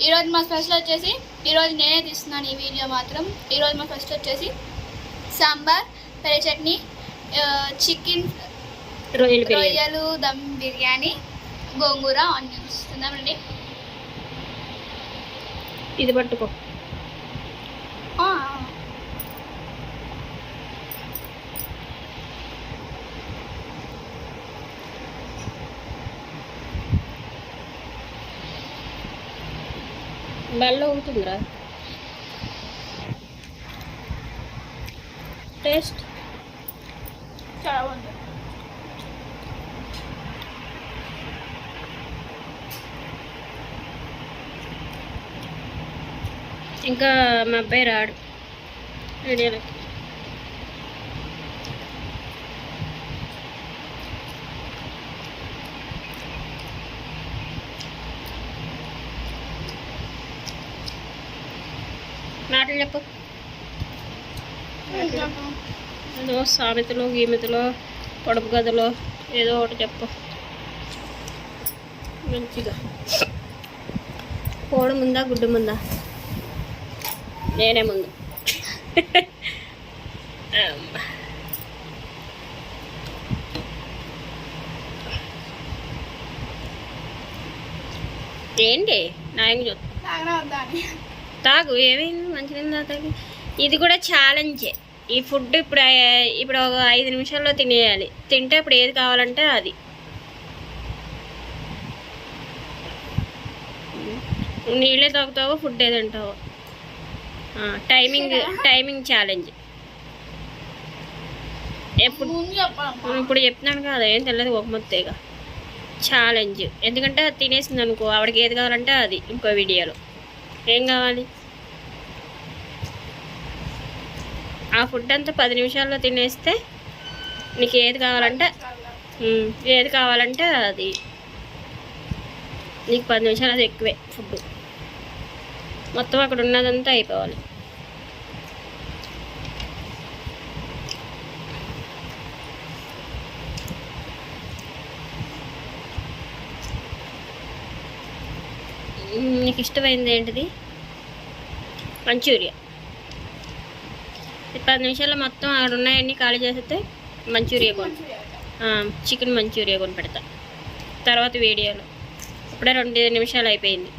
ఈరోజు మా స్పెషల్ వచ్చేసి ఈరోజు నేనే తీస్తున్నాను ఈ వీడియో మాత్రం. ఈరోజు మా స్పెషల్ వచ్చేసి సాంబార్ పెరుగు చట్నీ చికెన్ రొయ్యలు దమ్ బిర్యానీ గోంగూర ఆనియన్స్. తిందామండి ఇది పట్టుకో ఆ, బెల్ల అవుతుందిరా. టేస్ట్ చాలా బాగుంది. ఇంకా మా అబ్బాయి రాడు. వీడియోలకి మాటలు చెప్పు. ఏదో సామెతలు గీమెతలో పొడుపు గదిలో ఏదో ఒకటి చెప్పు. మంచిగా. కోడి ముందా గుడ్డు ముందా? నేనే ముందు. ఏంటి? నాయన ఏం తాగనా తాగు ఏమైంది? మంచిగా తాగి? ఇది కూడా ఛాలెంజే ఈ ఫుడ్ ఇప్పుడు ఇప్పుడు ఒక ఐదు నిమిషాల్లో తినేయాలి. తింటే ఇప్పుడు ఏది కావాలంటే అది. నీళ్ళే తాగుతావో ఫుడ్ ఏది తింటావో? టైమింగ్ టైమింగ్ ఛాలెంజ్ ఎప్పుడు ఇప్పుడు చెప్తున్నాను కదా ఏం తెలియదు ఒక మొత్తేగా ఛాలెంజ్ ఎందుకంటే అది తినేసింది అనుకో ఆవిడకి ఏది కావాలంటే అది ఇంకో వీడియోలో ఏం కావాలి? ఆ ఫుడ్ అంతా పది నిమిషాల్లో తినేస్తే నీకు ఏది కావాలంటే ఏది కావాలంటే అది. నీకు పది నిమిషాలు అది ఎక్కువే ఫుడ్ మొత్తం అక్కడ ఉన్నదంతా అయిపోవాలి. నీకు ఇష్టమైంది ఏంటిది? మంచూరియా. ఈ పది నిమిషాల్లో మొత్తం అక్కడ ఉన్నాయన్నీ ఖాళీ చేస్తే మంచూరియా కొని. చికెన్ మంచూరియా కొని పెడతా. తర్వాత వీడియోలో. ఇప్పుడే రెండు నిమిషాలు అయిపోయింది.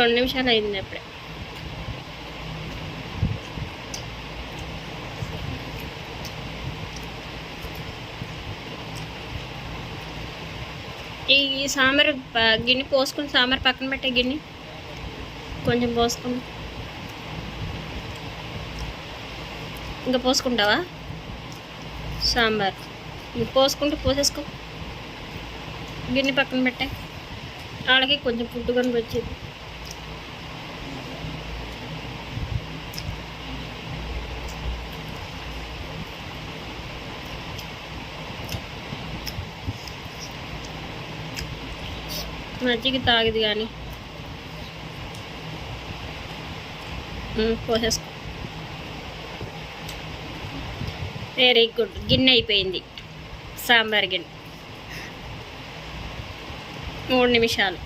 రెండు నిమిషాలు అయింది అప్పుడే. ఈ సాంబార్ గిన్నె పోసుకుని సాంబార్ పక్కన పెట్టే గిన్నె. కొంచెం పోసుకుని. ఇంకా పోసుకుంటావా? సాంబార్. ఇంక పోసుకుంటూ పోసేసుకో. గిన్నె పక్కన పెట్టే. వాళ్ళకి కొంచెం ఫుడ్ కనిపించింది మజ్జిగ తాగదు కానీ. పోసేసుకో. వెరీ గుడ్ గిన్నె అయిపోయింది. సాంబార్ గిన్నె. మూడు నిమిషాలు.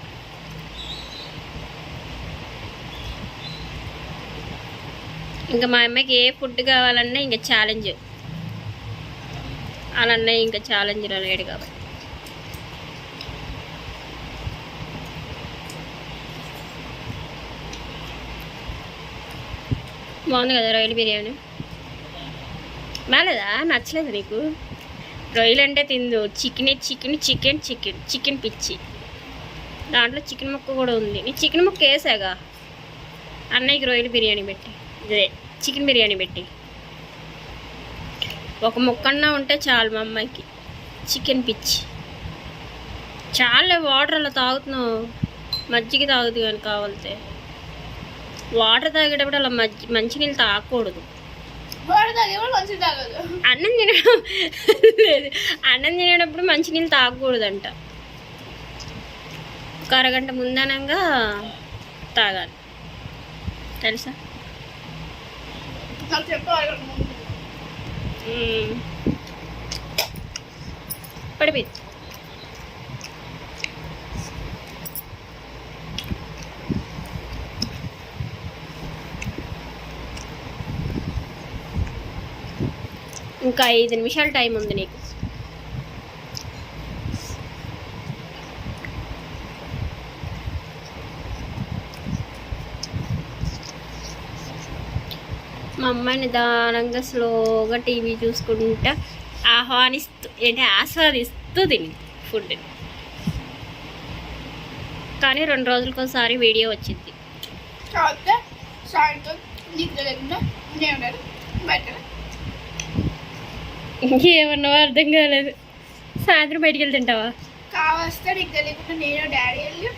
ఇంకా మా అమ్మాయికి ఏ ఫుడ్ కావాలన్నా ఇంకా ఛాలెంజ్ వాళ్ళ ఇంకా ఛాలెంజ్లో లేడు కాబట్టి. బాగుంది కదా రొయ్యల బిర్యానీ? బాగాలేదా నచ్చలేదు నీకు? రొయ్యలు అంటే తిందు. Chicken chicken chicken chicken chicken పిచ్చి. దాంట్లో చికెన్ ముక్క కూడా ఉంది. నీ చికెన్ ముక్క వేసాగా? అన్నయ్యకి రొయ్యల బిర్యానీ పెట్టి. ఇదే చికెన్ బిర్యానీ పెట్టి. ఒక ముక్కన్నా ఉంటే చాలు మా అమ్మాయికి. చికెన్ పిచ్చి. చాలే వాటర్ అలా తాగుతున్నావు. మజ్జిగ తాగుతుంది కానీ కావాలితే. వాటర్ తాగేటప్పుడు అలా మజ్జి మంచినీళ్ళు తాగకూడదు. మంచి అన్నం తినడం లేదు. అన్నం తినేటప్పుడు మంచినీళ్ళు తాగకూడదంట. ఒక అరగంట ముందనంగా తాగాలి. తెలుసా? నాకు ఇంకా ఐదు నిమిషాలు టైం ఉంది నీకు. మా అమ్మాయి నిదానంగా స్లోగా టీవీ చూసుకుంటా ఆహ్వానిస్తూ ఏంటి ఆస్వాదిస్తూ తిని ఫుడ్ని. కానీ రెండు రోజులకోసారి వీడియో వచ్చింది. సాయంత్రం ఇంకేమన్నావో అర్థం కాలేదు. సాయంత్రం బయటికి వెళ్ళి తింటావా? కావస్తే లేకుండా నేను డాడీ వెళ్ళి.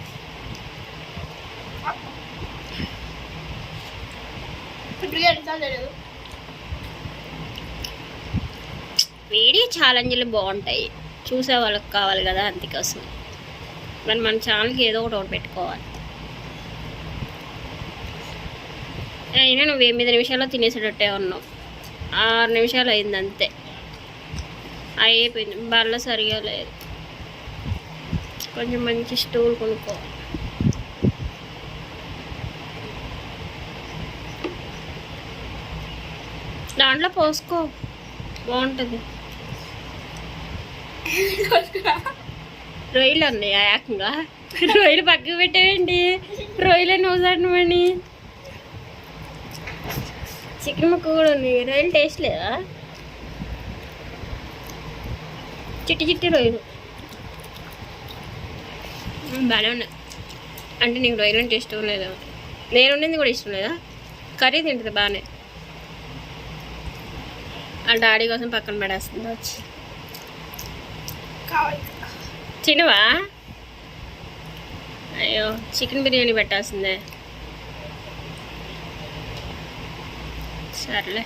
వీడియో ఛాలెంజ్లు బాగుంటాయి. చూసే వాళ్ళకి కావాలి కదా అందుకోసం. మరి మన ఛానల్కి ఏదో ఒకటి ఒకటి పెట్టుకోవాలి. అయినా నువ్వు ఎనిమిది నిమిషాల్లో తినేసేటట్టే ఉన్నావు. ఆరు నిమిషాలు అయింది అంతే. అయిపోయింది. బల్ల సరిగా లేదు. కొంచెం మంచి స్టూల్ కొనుక్కో దాంట్లో పోసుకో. బాగుంటుంది. రొయ్యలు ఉన్నాయి ఏకంగా. రొయ్యలు పక్కకు పెట్టేయండి. రొయ్యలు నోసాడమని చికెన్ ముక్క కూడా ఉంది. రొయ్యలు టేస్ట్ లేదా? చిట్టి చిట్టి రొయ్యలు. బాగానే ఉన్నాయి. అంటే నీకు రొయ్యలు అంటే ఇష్టం లేదా? నేను వండింది కూడా ఇష్టం లేదా? కర్రీ తింటుంది బాగానే ఆ డాడీ కోసం పక్కన పడేస్తుంది. వచ్చి తినవా? అయ్యో చికెన్ బిర్యానీ పెట్టాల్సిందే. సర్లే.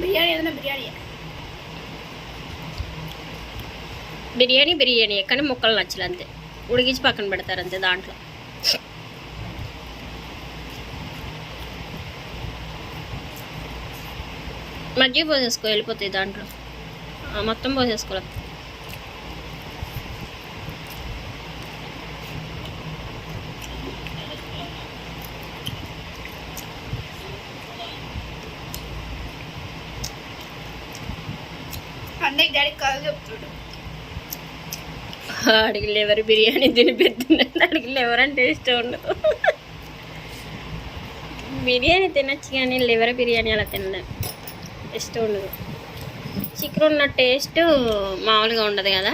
బిర్యానీ ఏదైనా బిర్యానీ బిర్యానీ బిర్యానీ. కానీ ముక్కలు నచ్చలు అంతే. ఉడికించి పక్కన పెడతారు అంతే దాంట్లో. మజ్జిగ పోసేసుకో వెళ్ళిపోతాయి దాంట్లో. మొత్తం పోసేసుకోలేదు అన్నయ్య డాడీ కాదు చెప్తాడు అడిగి ఎవరు బిర్యానీ తినిపెడుతున్నాను అడిగి లివర్ అంటే ఇష్టం ఉండదు. బిర్యానీ తినచ్చు కానీ లివర్ బిర్యానీ అలా తినలేం. ఇష్టం ఉండదు. చికెన్ ఉన్న టేస్ట్ మామూలుగా ఉండదు కదా.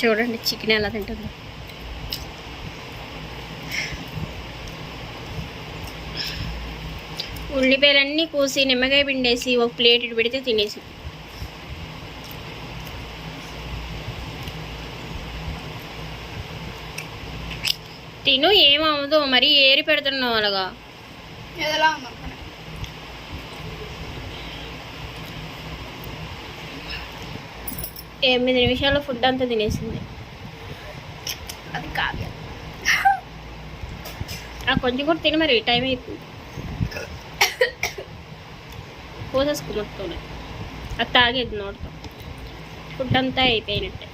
చూడండి చికెన్ ఎలా తింటుందో. ఉల్లిపాయలన్నీ కోసి నిమ్మకాయ పిండేసి ఒక ప్లేట్ ఇటు పెడితే తినేసి. తిను ఏమవదు మరీ ఏరి పెడుతున్నావు అలాగా. ఎనిమిది నిమిషాల్లో ఫుడ్ అంతా తినేసింది. అది కావ్య. ఆ కొంచెం కూడా తిని మరి టైం అయిపోయింది. పోసేసుకో మొత్తం అది తాగేది నోటితో. ఫుడ్ అంతా అయిపోయినట్టే.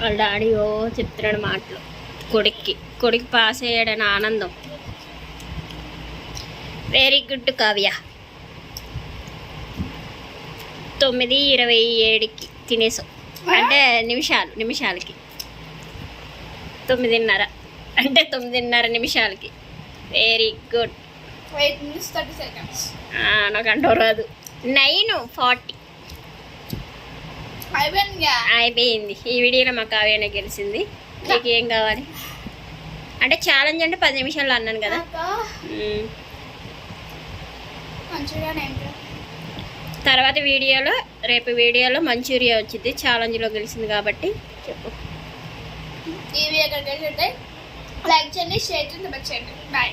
వాళ్ళ డాడీ ఓ చెప్తున్నాడు మాటలు. కొడుక్కి. కొడుకు పాస్ అయ్యాడని ఆనందం. Very good Kavya. తొమ్మిది ఇరవై ఏడుకి తినేసాం అంటే నిమిషాలు నిమిషాలకి. తొమ్మిదిన్నర. అంటే తొమ్మిదిన్నర నిమిషాలకి. వెరీ గుడ్ నాకు అంటూ రాదు. నైన్ ఫార్టీ అయిపోయింది అయిపోయింది. ఈ వీడియోలో మా కావ్యనే గెలిచింది. నీకు ఏం కావాలి? అంటే ఛాలెంజ్ అంటే పది నిమిషాల్లో అన్నాను కదా. తర్వాత వీడియోలో రేపు వీడియోలో మంచూరియా వచ్చింది. ఛాలెంజ్లో గెలిచింది కాబట్టి చెప్పు. ఎక్కడికి వెళ్తే లైక్ చేయండి షేర్ చేయండి బాయ్